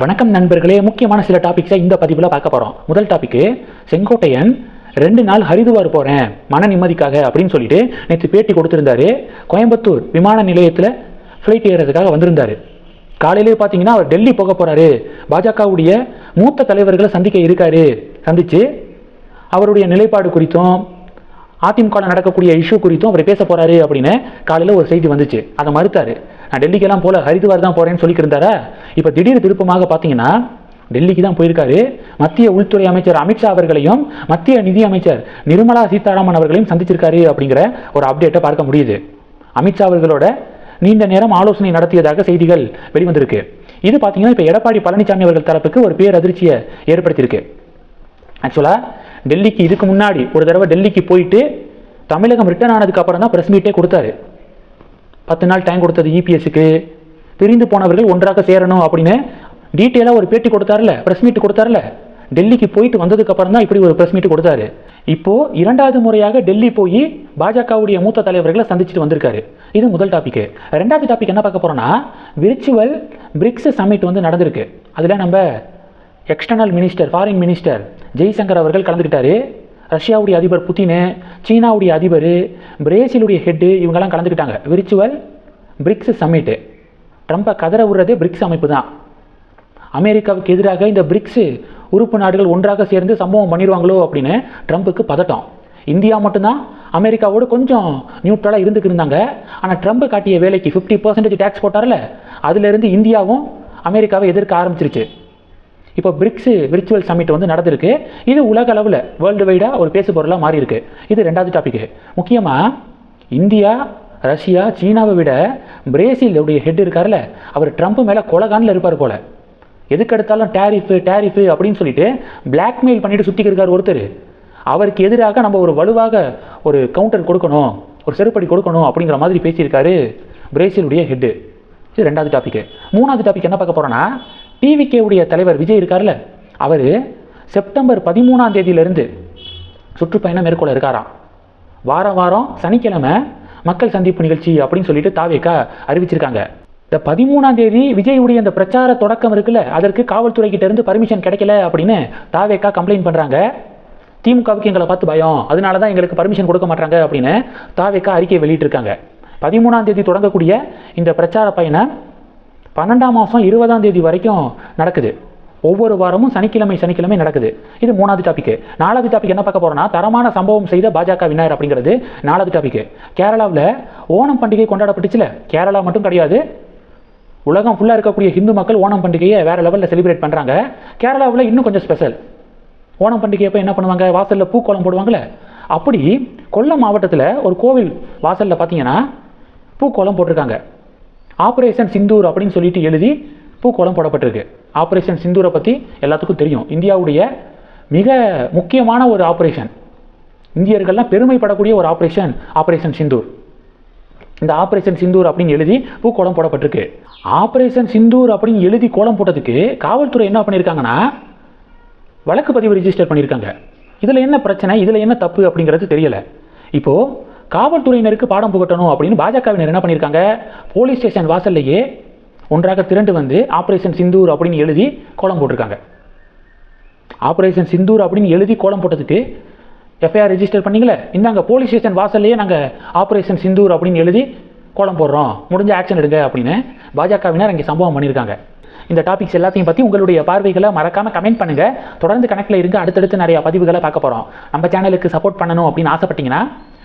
வணக்கம் நண்பர்களே முக்கியமான சில டாபிக்ஸை இந்த பதிவில் பார்க்க போகிறோம் முதல் டாபிக்கு செங்கோட்டையன் ரெண்டு நாள் ஹரிதுவார் போகிறேன் மன நிம்மதிக்காக அப்படின்னு சொல்லிட்டு நேற்று பேட்டி கொடுத்துருந்தாரு. கோயம்புத்தூர் விமான நிலையத்தில் ஃப்ளைட் ஏறுறதுக்காக வந்திருந்தாரு. காலையிலே பார்த்தீங்கன்னா அவர் டெல்லி போக போகிறாரு பாஜகவுடைய மூத்த தலைவர்களை சந்திக்க இருக்காரு. சந்தித்து அவருடைய நிலைப்பாடு குறித்தும் அதிமுக நடக்கக்கூடிய இஷ்யூ குறித்தும் அவர் பேச போகிறாரு அப்படின்னு காலையில் ஒரு செய்தி வந்துச்சு. அதை மறுத்தாரு. நான் டெல்லிக்கெல்லாம் போல ஹரிதுவார் தான் போகிறேன்னு சொல்லிக்கிருந்தாரா? இப்போ திடீர் திருப்பமாக பார்த்தீங்கன்னா டெல்லிக்கு தான் போயிருக்காரு. மத்திய உள்துறை அமைச்சர் அமித்ஷா அவர்களையும் மத்திய நிதி அமைச்சர் நிர்மலா சீதாராமன் அவர்களையும் சந்திச்சிருக்காரு அப்படிங்கிற ஒரு அப்டேட்டை பார்க்க முடியுது. அமித்ஷா அவர்களோட நீண்ட நேரம் ஆலோசனை நடத்தியதாக செய்திகள் வெளிவந்திருக்கு. இது பார்த்தீங்கன்னா இப்போ எடப்பாடி பழனிசாமி அவர்கள் தரப்புக்கு ஒரு பேரதிர்ச்சியை ஏற்படுத்தியிருக்கு. ஆக்சுவலாக டெல்லிக்கு இதுக்கு முன்னாடி ஒரு தடவை டெல்லிக்கு போயிட்டு தமிழகம் ரிட்டர்ன் ஆனதுக்கு அப்புறம் தான் ப்ரெஸ் மீட்டே கொடுத்தாரு. பத்து நாள் டைம் கொடுத்தது இபிஎஸ்க்கு பிரிந்து போனவர்கள் ஒன்றாக சேரணும் அப்படின்னு டீட்டெயிலாக ஒரு பேட்டி கொடுத்தாருல ப்ரெஸ் மீட் கொடுத்தாருல. டெல்லிக்கு போயிட்டு வந்ததுக்கு அப்புறம் தான் இப்படி ஒரு ப்ரெஸ் மீட் கொடுத்தாரு. இப்போ இரண்டாவது முறையாக டெல்லி போய் பாஜகவுடைய மூத்த தலைவர்களை சந்திச்சுட்டு வந்திருக்காரு. இது முதல் டாபிக் ரெண்டாவது டாபிக் என்ன பார்க்க போறோம்னா விர்ச்சுவல் பிரிக்ஸ் சம்மிட் வந்து நடந்திருக்கு. அதில் நம்ம external minister foreign minister Jaishankar அவர்கள் கலந்துக்கிட்டாரு. ரஷ்யாவுடைய அதிபர் புத்தினு சீனாவுடைய அதிபர் பிரேசிலுடைய ஹெட்டு இவங்கெல்லாம் கலந்துக்கிட்டாங்க. விர்ச்சுவல் பிரிக்ஸ் சம்மிட்டு ட்ரம்பை கதற விடுறதே பிரிக்ஸ் அமைப்பு தான். அமெரிக்காவுக்கு எதிராக இந்த பிரிக்ஸ் உறுப்பு நாடுகள் ஒன்றாக சேர்ந்து சம்பவம் பண்ணிடுவாங்களோ அப்படின்னு ட்ரம்புக்கு பதட்டம். இந்தியா மட்டும்தான் அமெரிக்காவோடு கொஞ்சம் நியூட்ரலாக இருந்துக்கு இருந்தாங்க. ஆனால் ட்ரம்ப் காட்டிய வேலைக்கு ஃபிஃப்டி பர்சன்டேஜ் டேக்ஸ் போட்டார்ல அதுலேருந்து இந்தியாவும் அமெரிக்காவை எதிர்க்க ஆரம்பிச்சிருச்சு. இப்போ பிரிக்ஸ் விர்ச்சுவல் சமிட் வந்து நடந்திருக்கு. இது உலக அளவில் வேர்ல்டு வைடாக ஒரு பேசு பொருளாக மாறி இருக்கு இது ரெண்டாவது டாபிக் முக்கியமாக இந்தியா ரஷ்யா சீனாவை விட பிரேசிலுடைய ஹெட் இருக்கார்ல அவர் ட்ரம்ப் மேலே கொலகானில் இருப்பார் போல. எதுக்கு எடுத்தாலும் டேரிஃபு டேரிஃபு அப்படின்னு சொல்லிட்டு பிளாக்மெயில் பண்ணிட்டு சுற்றிக்கிருக்கார் ஒருத்தர். அவருக்கு எதிராக நம்ம ஒரு வலுவாக ஒரு கவுண்டர் கொடுக்கணும் ஒரு செருப்படி கொடுக்கணும் அப்படிங்கிற மாதிரி பேசியிருக்காரு பிரேசிலுடைய ஹெட்டு இது ரெண்டாவது டாபிக் மூணாவது டாபிக் என்ன பார்க்க போகிறோன்னா டிவிகே உடைய தலைவர் விஜய் இருக்கார்ல அவர் செப்டம்பர் பதிமூணாம் தேதியிலிருந்து சுற்றுப்பயணம் மேற்கொள்ள இருக்காராம் வாரம் வாரம் சனிக்கிழமை மக்கள் சந்திப்பு நிகழ்ச்சி அப்படின்னு சொல்லிட்டு தாவேக்கா அறிவிச்சிருக்காங்க. இந்த பதிமூணாம் தேதி விஜயுடைய அந்த பிரச்சார தொடக்கம் இருக்குல்ல அதற்கு காவல்துறை கிட்ட இருந்து பர்மிஷன் கிடைக்கல அப்படின்னு தாவேக்கா கம்ப்ளைண்ட் பண்ணுறாங்க திமுகவுக்கு எங்களை பார்த்து பயம் அதனால தான் எங்களுக்கு பர்மிஷன் கொடுக்க மாட்டாங்க அப்படின்னு தாவேக்கா அறிக்கை வெளியிட்டிருக்காங்க. பதிமூணாம் தேதி தொடங்கக்கூடிய இந்த பிரச்சார பயணம் பன்னெண்டாம் மாதம் இருபதாம் தேதி வரைக்கும் நடக்குது. ஒவ்வொரு வாரமும் சனிக்கிழமை சனிக்கிழமை நடக்குது. இது மூணாவது டாபிக் நாலாவது டாபிக் என்ன பார்க்க போறோம்னா தரமான சம்பவம் செய்த பாஜக விநாயகர் அப்படிங்கிறது நாலாவது டாபிக் கேரளாவில் ஓணம் பண்டிகை கொண்டாடப்பட்டுச்சுல. கேரளா மட்டும் கிடையாது. உலகம் ஃபுல்லாக இருக்கக்கூடிய ஹிந்து மக்கள் ஓணம் பண்டிகையை வேற லெவலில் செலிப்ரேட் பண்ணுறாங்க கேரளாவில் இன்னும் கொஞ்சம் ஸ்பெஷல் ஓணம் பண்டிகை அப்போ என்ன பண்ணுவாங்க? வாசலில் பூக்கோலம் போடுவாங்கல்ல. அப்படி கொல்லம் மாவட்டத்தில் ஒரு கோவில் வாசலில் பார்த்தீங்கன்னா பூக்கோலம் போட்டிருக்காங்க. ஆப்ரேஷன் சிந்தூர் அப்படின்னு சொல்லிட்டு எழுதி பூக்கோளம் போடப்பட்டிருக்கு. ஆப்ரேஷன் சிந்தூரை பற்றி எல்லாத்துக்கும் தெரியும். இந்தியாவுடைய மிக முக்கியமான ஒரு ஆப்ரேஷன் இந்தியர்கள்லாம் பெருமைப்படக்கூடிய ஒரு ஆப்ரேஷன் ஆப்ரேஷன் சிந்தூர் இந்த ஆப்ரேஷன் சிந்தூர் அப்படின்னு எழுதி பூக்கோலம் போடப்பட்டிருக்கு. ஆப்ரேஷன் சிந்தூர் அப்படின்னு எழுதி கோலம் போட்டதுக்கு காவல்துறை என்ன பண்ணியிருக்காங்கன்னா வழக்கு பதிவு ரிஜிஸ்டர் பண்ணியிருக்காங்க இதில் என்ன பிரச்சனை இதில் என்ன தப்பு அப்படிங்கிறது தெரியலை. இப்போது காவல்துறையினருக்கு பாடம் புகட்டணும் அப்படின்னு பாஜகவினர் என்ன பண்ணியிருக்காங்க போலீஸ் ஸ்டேஷன் வாசல்லையே ஒன்றாக திரண்டு வந்து ஆப்ரேஷன் சிந்தூர் அப்படின்னு எழுதி கோலம் போட்டிருக்காங்க. ஆப்ரேஷன் சிந்தூர் அப்படின்னு எழுதி கோலம் போட்டதுக்கு எஃப்ஐஆர் ரெஜிஸ்டர் பண்ணீங்களே? இந்தாங்க போலீஸ் ஸ்டேஷன் வாசல்லையே நாங்கள் ஆப்ரேஷன் சிந்தூர் அப்படின்னு எழுதி கோலம் போடுறோம். முடிஞ்ச ஆக்ஷன் எடுங்க அப்படின்னு பாஜகவினர் அங்கே சம்பவம் பண்ணியிருக்காங்க இந்த டாபிக்ஸ் எல்லாத்தையும் பற்றி உங்களுடைய பார்வைகளை மறக்காமல் கமெண்ட் பண்ணுங்கள் தொடர்ந்து கணக்கில் இருங்க அடுத்தடுத்து நிறைய பதிவுகளை பார்க்க போகிறோம் நம்ம சேனலுக்கு சப்போர்ட் பண்ணணும் அப்படின்னு ஆசைப்பட்டீங்கன்னா